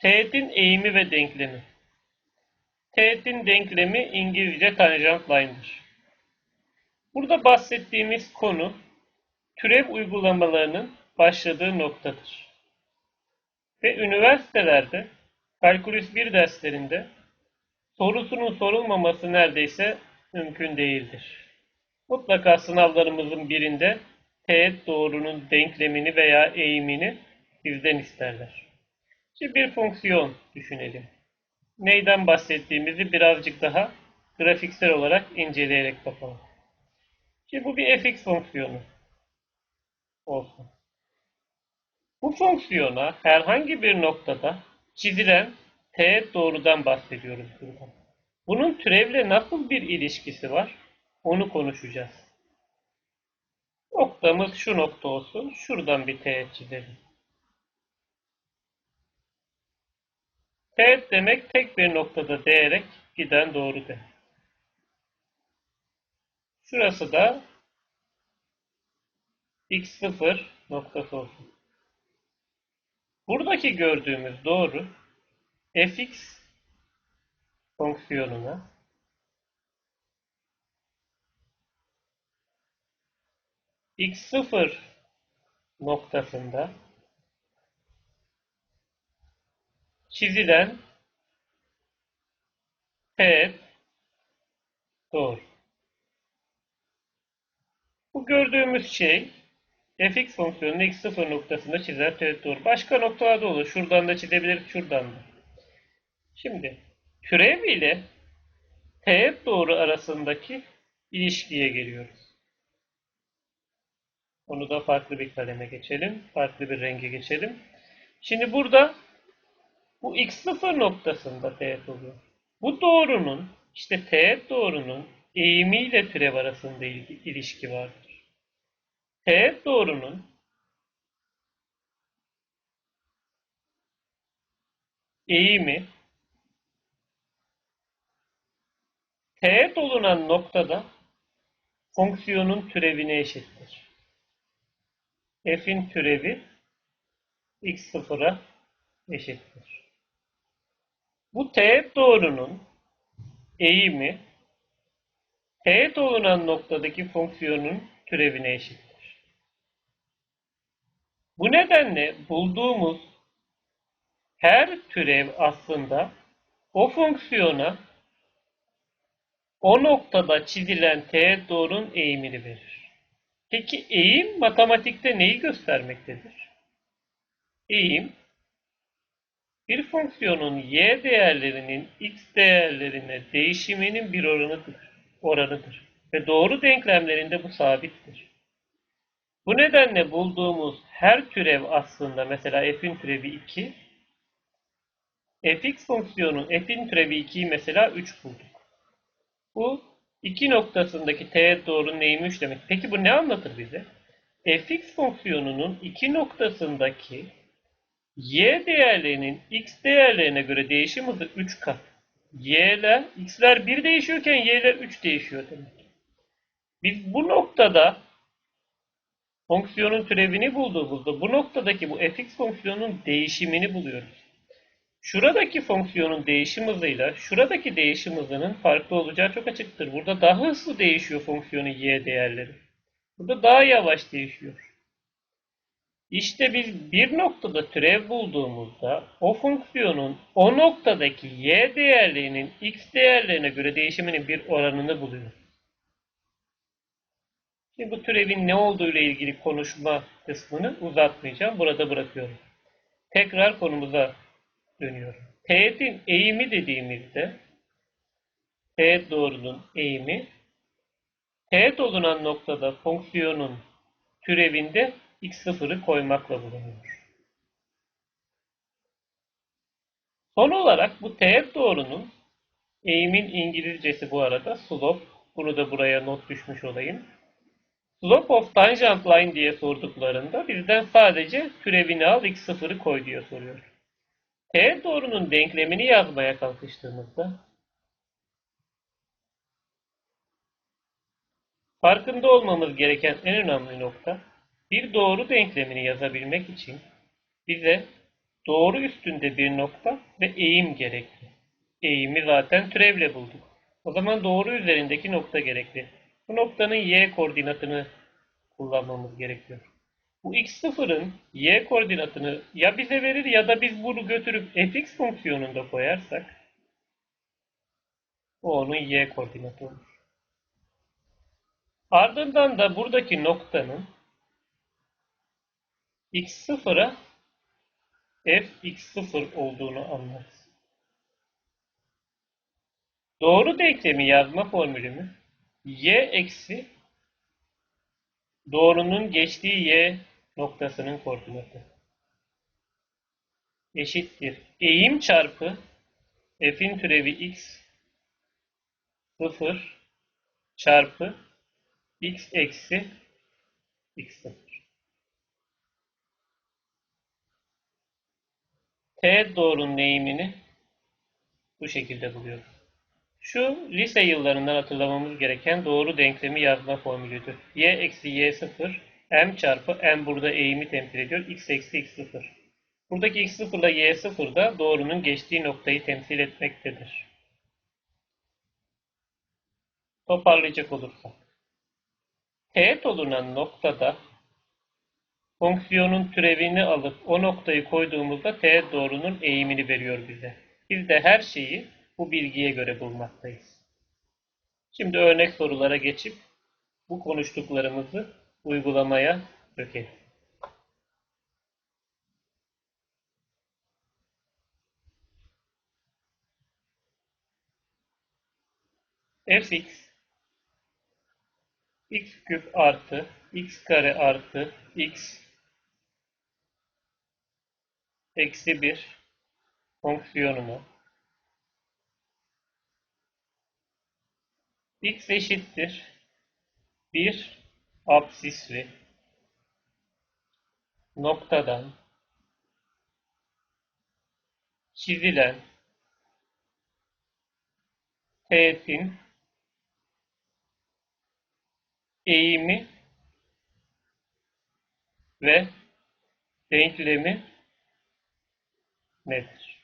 Teğetin eğimi ve denklemi. Teğetin denklemi İngilizce tangent line'dır. Burada bahsettiğimiz konu türev uygulamalarının başladığı noktadır. Ve üniversitelerde kalkülüs 1 derslerinde sorusunun sorulmaması neredeyse mümkün değildir. Mutlaka sınavlarımızın birinde teğet doğrunun denklemini veya eğimini bizden isterler. Şimdi bir fonksiyon düşünelim. Neyden bahsettiğimizi birazcık daha grafiksel olarak inceleyerek bakalım. Şimdi bu bir fx fonksiyonu olsun. Bu fonksiyona herhangi bir noktada çizilen teğet doğrudan bahsediyoruz burada. Bunun türevle nasıl bir ilişkisi var? Onu konuşacağız. Noktamız şu nokta olsun. Şuradan bir teğet çizelim. Teğet demek tek bir noktada değerek giden doğru demek. Şurası da x0 noktası olsun. Buradaki gördüğümüz doğru fx fonksiyonuna x0 noktasında çizilen teğet doğru. Bu gördüğümüz şey fx fonksiyonunu x0 noktasında çizen teğet doğru. Başka noktalarda olur. Şuradan da çizebiliriz, şuradan da. Şimdi türev ile teğet doğru arasındaki ilişkiye geliyoruz. Onu da farklı bir kaleme geçelim. Farklı bir renge geçelim. Şimdi burada bu x0 noktasında teğet oluyor. Bu doğrunun işte teğet doğrunun eğimiyle türev arasında ilişki vardır. Teğet doğrunun eğimi teğet olunan noktada fonksiyonun türevine eşittir. f'in türevi x0'a eşittir. Bu teğet doğrunun eğimi teğet olunan noktadaki fonksiyonun türevine eşittir. Bu nedenle bulduğumuz her türev aslında o fonksiyona o noktada çizilen teğet doğrunun eğimini verir. Peki eğim matematikte neyi göstermektedir? Eğim bir fonksiyonun y değerlerinin x değerlerine değişiminin bir oranıdır. oranıdır. Ve doğru denklemlerinde bu sabittir. Bu nedenle bulduğumuz her türev aslında mesela f'in türevi 2, fx fonksiyonu f'in türevi 2'yi mesela 3 bulduk. Bu iki noktasındaki teğet doğrunun eğimi 3 demek. Peki bu ne anlatır bize? fx fonksiyonunun iki noktasındaki y değerlerinin x değerlerine göre değişim hızı 3 kat. y'ler, x'ler 1 değişiyorken y'ler 3 değişiyor demek. Biz bu noktada fonksiyonun türevini bulduğumuzda bu noktadaki bu fx fonksiyonun değişimini buluyoruz. Şuradaki fonksiyonun değişim hızıyla şuradaki değişim hızının farklı olacağı çok açıktır. Burada daha hızlı değişiyor fonksiyonun y değerleri. Burada daha yavaş değişiyor. İşte biz bir noktada türev bulduğumuzda o fonksiyonun o noktadaki y değerlerinin x değerlerine göre değişiminin bir oranını buluyoruz. Şimdi bu türevin ne olduğu ile ilgili konuşma kısmını uzatmayacağım. Burada bırakıyorum. Tekrar konumuza dönüyorum. Teğetin eğimi dediğimizde teğet doğrunun eğimi teğet olunan noktada fonksiyonun türevinde x0'ı koymakla bulunuyor. Son olarak bu teğet doğrunun eğimin İngilizcesi bu arada slope. Bunu da buraya not düşmüş olayım. Slope of tangent line diye sorduklarında bizden sadece türevini al x0'ı koy diye soruyor. Teğet doğrunun denklemini yazmaya kalkıştığımızda farkında olmamız gereken en önemli nokta bir doğru denklemini yazabilmek için bize doğru üstünde bir nokta ve eğim gerekli. Eğimi zaten türevle bulduk. O zaman doğru üzerindeki nokta gerekli. Bu noktanın y koordinatını kullanmamız gerekiyor. Bu x0'ın y koordinatını ya bize verir ya da biz bunu götürüp fx fonksiyonunda koyarsak o onun y koordinatı olur. Ardından da buradaki noktanın x0'a fx0 olduğunu anlarız. Doğru denklemi yazma formülümüz y eksi doğrunun geçtiği y noktasının koordinatı eşittir. Eğim çarpı f'in türevi x 0 çarpı x eksi x0. T doğrunun eğimini bu şekilde buluyoruz. Şu lise yıllarından hatırlamamız gereken doğru denklemi yazma formülüdür. y eksi y0 m çarpı m burada eğimi temsil ediyor. x eksi x0. Buradaki x0 ile y0 da doğrunun geçtiği noktayı temsil etmektedir. Toparlayacak olursak. Teğet olunan noktada fonksiyonun türevini alıp o noktayı koyduğumuzda teğet doğrunun eğimini veriyor bize. Biz de her şeyi bu bilgiye göre bulmaktayız. Şimdi örnek sorulara geçip bu konuştuklarımızı uygulamaya dökelim. fx x küp artı x kare artı x eksi 1 fonksiyonunu x eşittir 1 absisli noktadan çizilen teğetin eğimi ve denklemi nedir?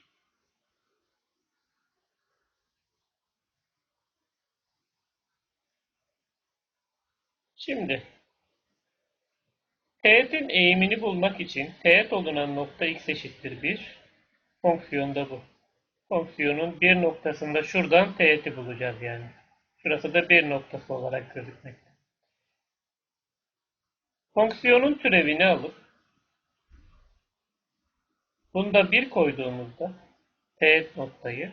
Şimdi teğetin eğimini bulmak için teğet olunan nokta x eşittir 1. Fonksiyonda bu. Fonksiyonun bir noktasında şuradan teğeti bulacağız yani. Şurası da bir noktası olarak gözükmekte. Fonksiyonun türevini alıp bunda 1 koyduğumuzda teğet noktayı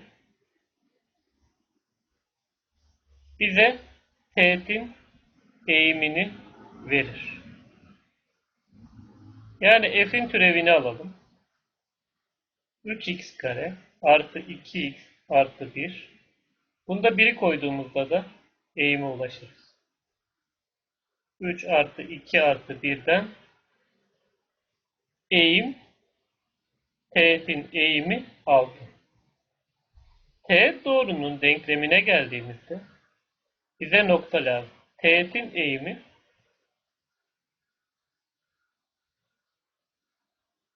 bize teğetin eğimini verir. Yani f'in türevini alalım. 3x kare artı 2x artı 1. Bunda 1'i koyduğumuzda da eğime ulaşırız. 3 artı 2 artı 1'den eğim teğetin eğimi 6. Teğet doğrunun denklemine geldiğimizde bize nokta lazım. Teğetin eğimi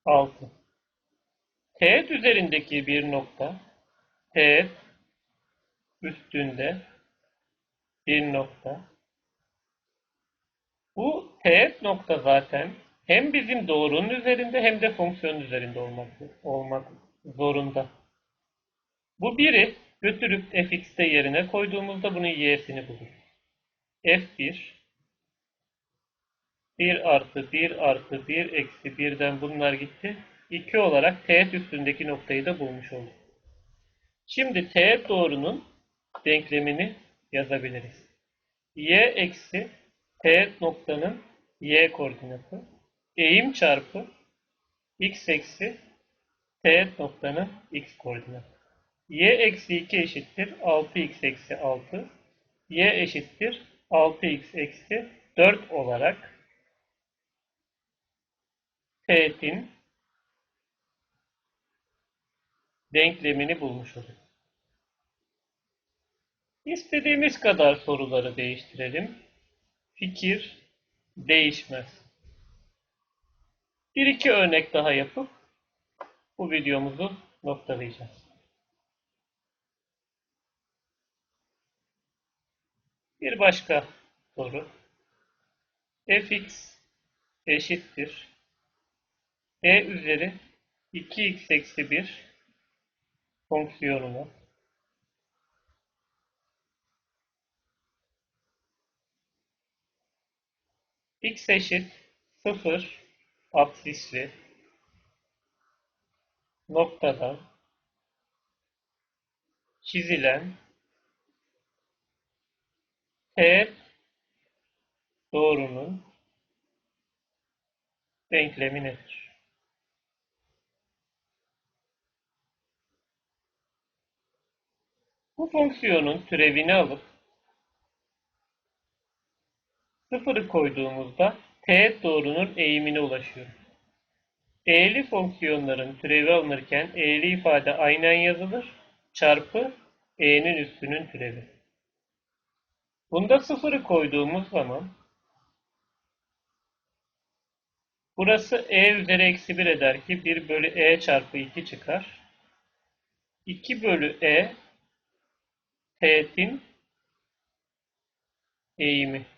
6. Teğet üzerindeki bir nokta teğet üstünde bir nokta bu teğet nokta zaten hem bizim doğrunun üzerinde hem de fonksiyonun üzerinde olmak, olmak zorunda. Bu biri götürüp fx'te yerine koyduğumuzda bunun y'sini bulur. f1 1 artı 1 artı 1 eksi 1'den bunlar gitti. 2 olarak teğet üstündeki noktayı da bulmuş olduk. Şimdi teğet doğrunun denklemini yazabiliriz. y eksi teğet noktanın y koordinatı eğim çarpı x eksi teğet noktanın x koordinatı. y eksi 2 eşittir 6x eksi 6. y eşittir 6x eksi 4 olarak teğetin denklemini bulmuş oluruz. İstediğimiz kadar soruları değiştirelim. Fikir değişmez. Bir iki örnek daha yapıp bu videomuzu noktalayacağız. Bir başka soru. fx eşittir e üzeri 2x eksi 1 fonksiyonuna x eşit 0 absisli noktadan çizilen teğet doğrunun denklemi nedir? Bu fonksiyonun türevini alıp sıfırı koyduğumuzda teğet doğrunun eğimine ulaşıyoruz. Eğri fonksiyonların türevi alınırken eğri ifade aynen yazılır çarpı e'nin üstünün türevi. Bunda sıfırı koyduğumuz zaman burası e üzeri eksi 1 eder ki 1 bölü e çarpı 2 çıkar. 2 bölü e teğetin eğimi.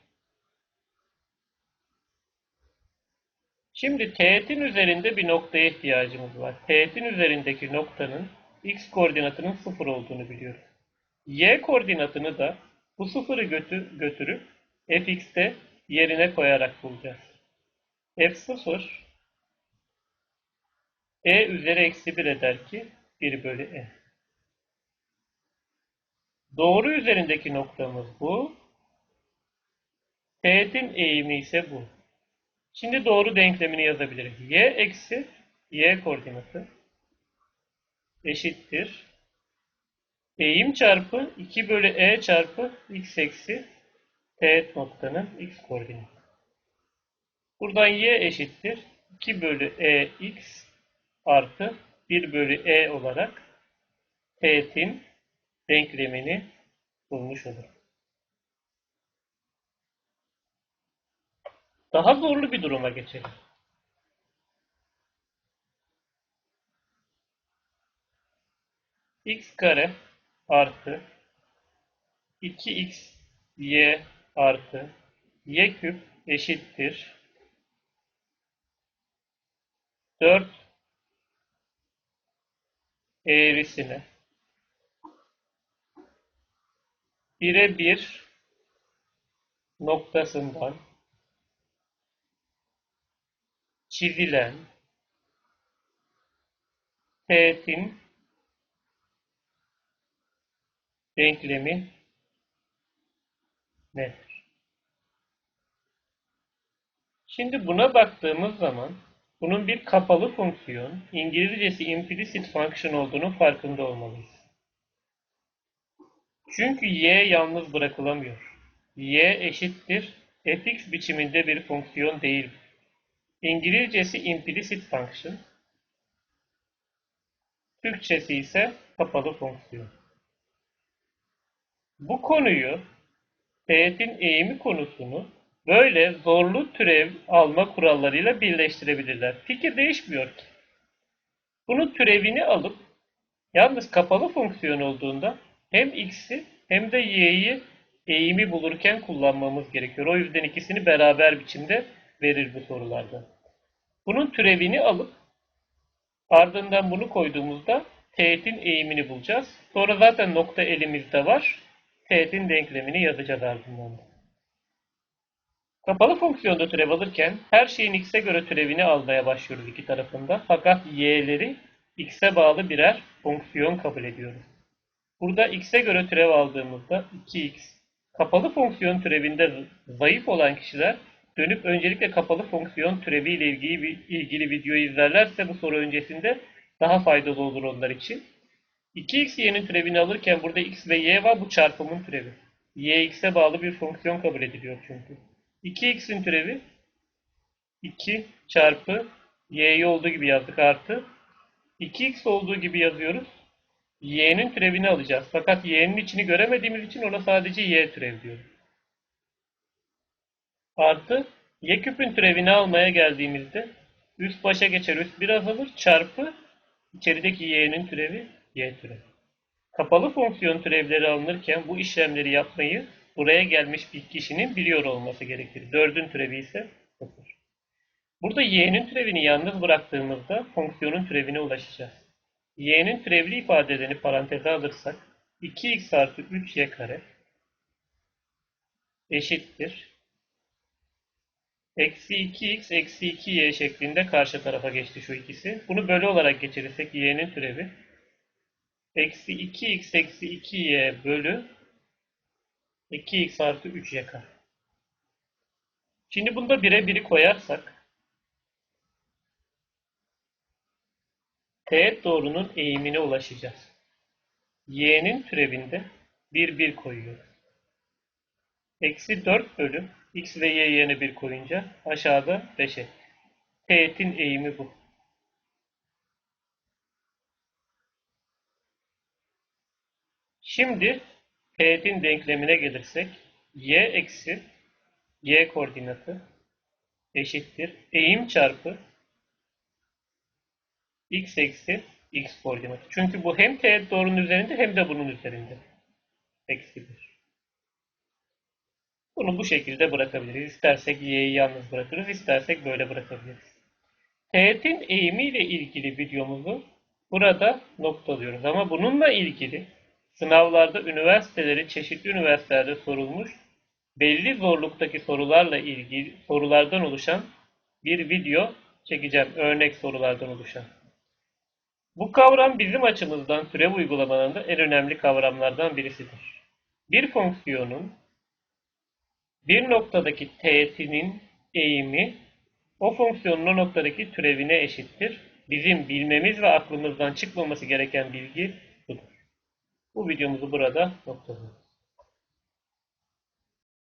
Şimdi teğetin üzerinde bir noktaya ihtiyacımız var. Teğetin üzerindeki noktanın x koordinatının 0 olduğunu biliyoruz. Y koordinatını da bu sıfırı götür, götürüp fx'te yerine koyarak bulacağız. f0 e üzeri eksi 1 eder ki 1 bölü e. Doğru üzerindeki noktamız bu. Teğetin eğimi ise bu. Şimdi doğru denklemini yazabiliriz. y eksi y koordinatı eşittir. Eğim çarpı 2 bölü e çarpı x eksi teğet noktanın x koordinatı. Buradan y eşittir. 2 bölü e x artı 1 bölü e olarak teğetin denklemini bulmuş olurum. Daha zorlu bir duruma geçelim. x kare artı 2x y artı y küp eşittir 4 eğrisine 1'e 1 noktasından çizilen teğetin denklemi nedir? Şimdi buna baktığımız zaman bunun bir kapalı fonksiyon, İngilizcesi implicit function olduğunu farkında olmalıyız. Çünkü y yalnız bırakılamıyor. y eşittir fx biçiminde bir fonksiyon değil. İngilizcesi implicit function, Türkçesi ise kapalı fonksiyon. Bu konuyu, teğetin eğimi konusunu böyle zorlu türev alma kurallarıyla birleştirebilirler. Fikir değişmiyor ki. Bunun türevini alıp yalnız kapalı fonksiyon olduğunda hem x'i hem de y'yi eğimi bulurken kullanmamız gerekiyor. O yüzden ikisini beraber biçimde verir bu sorularda. Bunun türevini alıp ardından bunu koyduğumuzda teğetin eğimini bulacağız. Sonra zaten nokta elimizde var. Teğetin denklemini yazacağız ardından da. Kapalı fonksiyonda türev alırken her şeyin x'e göre türevini almaya başlıyoruz iki tarafında. Fakat y'leri x'e bağlı birer fonksiyon kabul ediyoruz. Burada x'e göre türev aldığımızda 2x kapalı fonksiyon türevinde zayıf olan kişiler dönüp öncelikle kapalı fonksiyon türevi ile ilgili, ilgili videoyu izlerlerse bu soru öncesinde daha faydalı olur onlar için. 2x y'nin türevini alırken burada x ve y var bu çarpımın türevi. y x'e bağlı bir fonksiyon kabul ediliyor çünkü. 2x'in türevi 2 çarpı y'yi olduğu gibi yazdık artı 2x olduğu gibi yazıyoruz. y'nin türevini alacağız. Fakat y'nin içini göremediğimiz için ona sadece y türev diyoruz. Artı y küpün türevini almaya geldiğimizde üst başa geçer üst bir azalır çarpı İçerideki y'nin türevi y türevi. Kapalı fonksiyon türevleri alınırken bu işlemleri yapmayı buraya gelmiş bir kişinin biliyor olması gerekir. Dördün türevi ise 0. Burada y'nin türevini yalnız bıraktığımızda fonksiyonun türevine ulaşacağız. y'nin türevli ifadelerini paranteze alırsak 2x artı 3y kare eşittir. Eksi 2x eksi 2y şeklinde karşı tarafa geçti şu ikisi. Bunu bölü olarak geçirirsek y'nin türevi eksi 2x eksi 2y bölü 2x artı 3y kare. Şimdi bunda bire biri koyarsak teğet doğrunun eğimine ulaşacağız. y'nin türevinde 1 1 koyuyoruz. Eksi 4 bölü x ve y yerine 1 koyunca aşağıda 5 etti. Teğetin eğimi bu. Şimdi teğetin denklemine gelirsek y eksi y koordinatı eşittir. Eğim çarpı x eksi x koordinatı. Çünkü bu hem teğet doğrunun üzerinde hem de bunun üzerinde. Eksi 1. Bunu bu şekilde bırakabiliriz. İstersek y'yi yalnız bırakırız, istersek böyle bırakabiliriz. Teğetin eğimiyle ilgili videomuzu burada noktalıyoruz. Ama bununla ilgili sınavlarda üniversiteleri, çeşitli üniversitelerde sorulmuş belli zorluktaki sorularla ilgili sorulardan oluşan bir video çekeceğim. Örnek sorulardan oluşan. Bu kavram bizim açımızdan türev uygulamalarında en önemli kavramlardan birisidir. Bir fonksiyonun bir noktadaki teğetinin eğimi o fonksiyonun o noktadaki türevine eşittir. Bizim bilmemiz ve aklımızdan çıkmaması gereken bilgi budur. Bu videomuzu burada noktalıyoruz.